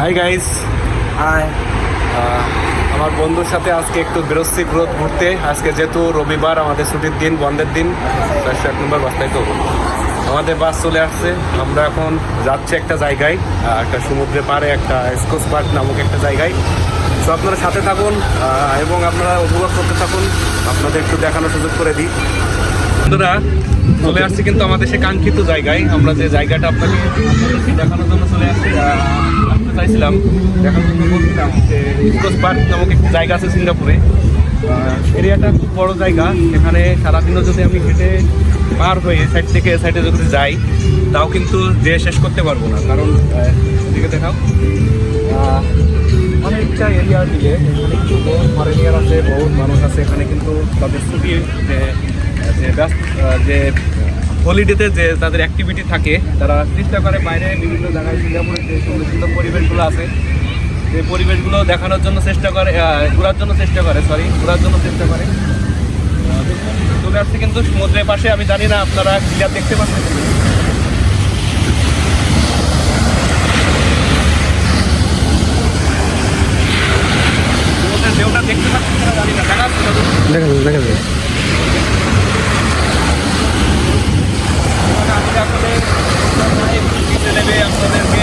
Hi guys hi আমার বন্ধুর সাথে আজকে একটু বেরোচ্ছি গ্রোথ ঘুরতে। আজকে যেহেতু রবিবার আমাদের ছুটির দিন বন্ধের দিন চারশো এক নম্বর বাসটাই তো আমাদের বাস চলে আসছে। আমরা এখন যাচ্ছি একটা জায়গায় একটা সমুদ্রের পাড়ে একটা স্কোচ পার্ক নামক একটা জায়গায়। তো আপনারা সাথে থাকুন এবং আপনারা উপভোগ করতে থাকুন। আপনাদের একটু দেখানোর সুযোগ করে দিই। বন্ধুরা, চলে আসছি কিন্তু আমাদের সে কাঙ্ক্ষিত জায়গায়। আমরা যে জায়গাটা আপনাকে দেখানোর জন্য চলে আসছি আসতে চাইছিলাম দেখানোর জন্য বলছিলাম যে ইসকোস পার্ক নামক জায়গা আছে সিঙ্গাপুরে। এরিয়াটা খুব বড় জায়গা। এখানে সারাদিনও যদি আমি হেঁটে পার হয়ে সাইড থেকে এ সাইডে যদি যাই, তাও কিন্তু যে শেষ করতে পারব না। কারণ এদিকে দেখাও। অনেকটা এরিয়া মিলে এখানে কিন্তু বহুত ফরেনিয়ার আছে বহুত মানুষ আছে, এখানে কিন্তু তাদের ছুটি যে ব্যস্ত যে হলিডেতে যে তাদের অ্যাক্টিভিটি থাকে, তারা চেষ্টা করে বাইরে বিভিন্ন জায়গায় সিঙ্গাপুরের যে সুন্দর সুন্দর পরিবেশগুলো আছে সেই পরিবেশগুলো দেখানোর জন্য চেষ্টা করে ঘোরার জন্য চেষ্টা করে সরি ঘোরার জন্য চেষ্টা করে। চলে আসছে কিন্তু সমুদ্রের পাশে, আমি জানি না আপনারা ক্লিয়ার দেখতে পাচ্ছেন দেখা দেখা যাবে আমি আসলে নিচে নেমে আপনাদেরকে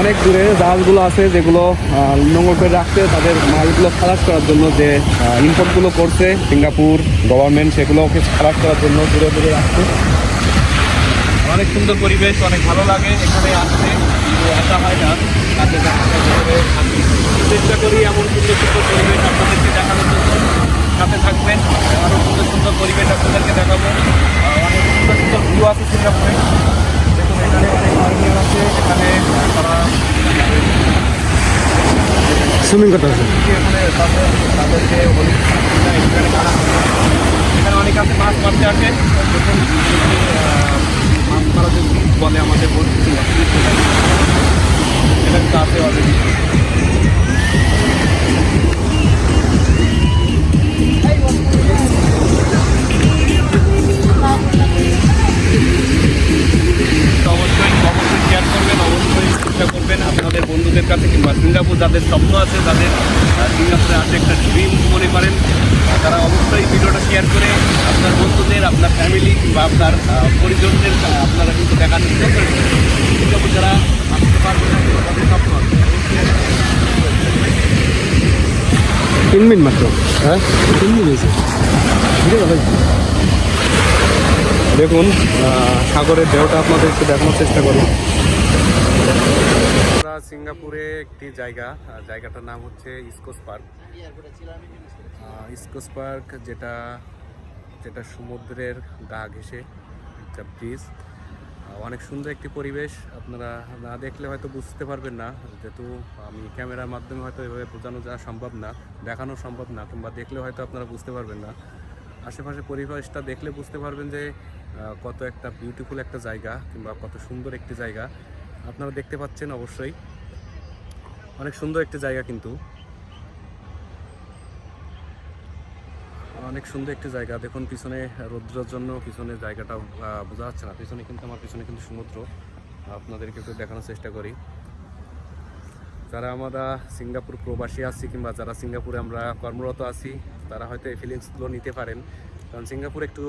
অনেক দূরে জাহাজগুলো আছে যেগুলো নোংর করে রাখতে তাদের মালগুলো খালাস করার জন্য যে ইম্পোর্টগুলো করছে, সিঙ্গাপুর গভর্নমেন্ট সেগুলোকে খালাস করার জন্য দূরে দূরে রাখছে। অনেক সুন্দর পরিবেশ, অনেক ভালো লাগে, এখানে আসতে আসা হয় না। কাজে চেষ্টা করি এমন সুন্দর সুন্দর পরিবেশ আপনাদেরকে দেখানোর জন্য। সাথে থাকবেন আরও সুন্দর সুন্দর পরিবেশ আপনাদেরকে দেখাবো। অনেক সুন্দর সুন্দর ভিউ আছে সিঙ্গাপুরে। দেখুন, এখানে আর্মিয়ান আছে এখানে তারা সুইমিং করতে আছে? এখানে তাদেরকে হোলি এখানে অনেক আছে মাছ মারতে আসে। মাছ মারা যে বলে আমাদের বলছি এটা আছে অলরেডি চেষ্টা করবেন আপনাদের বন্ধুদের কাছে কিংবা সিঙ্গাপুর যাদের স্বপ্ন আছে তাদের সিঙ্গাপুরে আসে একটা ড্রিম মনে করেন তারা অবশ্যই ভিডিওটা শেয়ার করে আপনার বন্ধুদের, আপনার ফ্যামিলি কিংবা আপনার পরিজনদের আপনারা কিন্তু দেখার চেষ্টা করবেন সিঙ্গাপুর যারা আসতে পারবে না, তাদের স্বপ্ন আছে। তিন মিনিট মাত্র। হ্যাঁ? তিন মিনিট? দেখুন সাগরের ঢেউটা আপনাদের একটু দেখানোর চেষ্টা করি আমরা সিঙ্গাপুরে একটি জায়গা জায়গাটার নাম হচ্ছে ইসকোস পার্ক। ইসকোস পার্ক যেটা যেটা সমুদ্রের গা ঘেঁষে একটা ব্রিজ অনেক সুন্দর একটি পরিবেশ। আপনারা না দেখলে হয়তো বুঝতে পারবেন না, যেহেতু আমি ক্যামেরার মাধ্যমে হয়তো এভাবে বোঝানো যাওয়া সম্ভব না, দেখানো সম্ভব না, কিংবা দেখলে হয়তো আপনারা বুঝতে পারবেন না। আশেপাশে পরিবেশটা দেখলে বুঝতে পারবেন যে কত একটা বিউটিফুল একটা জায়গা, কিংবা কত সুন্দর একটি জায়গা। আপনারা দেখতে পাচ্ছেন অবশ্যই। অনেক সুন্দর একটি জায়গা কিন্তু। অনেক সুন্দর একটি জায়গা। দেখুন, পিছনে রৌদ্রের জন্য পিছনে জায়গাটা বোঝা যাচ্ছে না। পিছনে কিন্তু, আমার পিছনে কিন্তু সমুদ্র। আপনাদেরকে একটু দেখানোর চেষ্টা করি। যারা আমরা সিঙ্গাপুর প্রবাসী আছি কিংবা যারা সিঙ্গাপুরে আমরা কর্মরত আছি, তারা হয়তো এই ফিলিংসগুলো নিতে পারেন। কারণ সিঙ্গাপুর একটু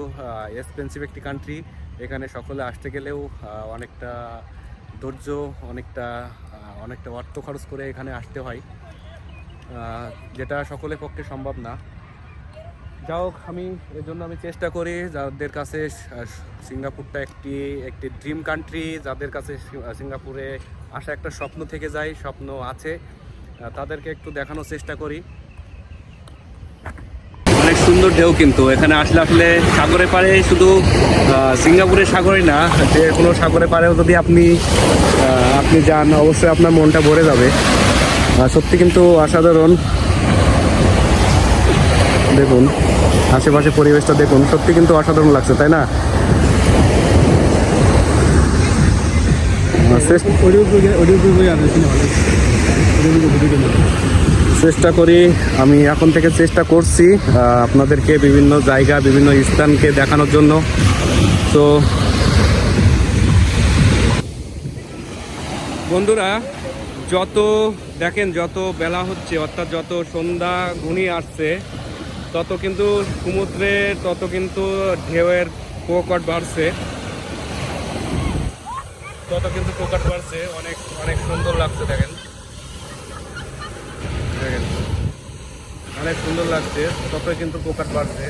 এক্সপেন্সিভ একটি কান্ট্রি এখানে সকলে আসতে গেলেও অনেকটা ধৈর্য অনেকটা অনেকটা অর্থ খরচ করে এখানে আসতে হয়। যেটা সকলের পক্ষে সম্ভব না। যা হোক, আমি এর জন্য আমি চেষ্টা করি যাদের কাছে সিঙ্গাপুরটা একটি একটি ড্রিম কান্ট্রি যাদের কাছে সিঙ্গাপুরে আসা একটা স্বপ্ন থেকে যায়, স্বপ্ন আছে তাদেরকে একটু দেখানোর চেষ্টা করি। ঢেউ কিন্তু এখানে আসলে আসলে সাগরের পাড়ে শুধু সিঙ্গাপুরের সাগরে না যে কোনো সাগরের পাড়েও যদি আপনি আপনি যান অবশ্যই আপনার মনটা ভরে যাবে সত্যি কিন্তু অসাধারণ দেখুন আশেপাশে পরিবেশটা দেখুন সত্যি কিন্তু অসাধারণ লাগছে তাই না অডিও অডিও চেষ্টা করি, আমি এখন থেকে চেষ্টা করছি আপনাদেরকে বিভিন্ন জায়গা, বিভিন্ন স্থানকে দেখানোর জন্য। তো, বন্ধুরা, যত দেখেন, যত বেলা হচ্ছে, অর্থাৎ যত সন্ধ্যা ঘনিয়ে আসছে, তত কিন্তু সমুদ্রে, তত কিন্তু ঢেউয়ের প্রকট বাড়ছে। তত কিন্তু প্রকট বাড়ছে, অনেক অনেক সুন্দর লাগছে, দেখেন। দেখেন অনেক সুন্দর লাগছে তবে কিন্তু পোকাট বাড়ছে।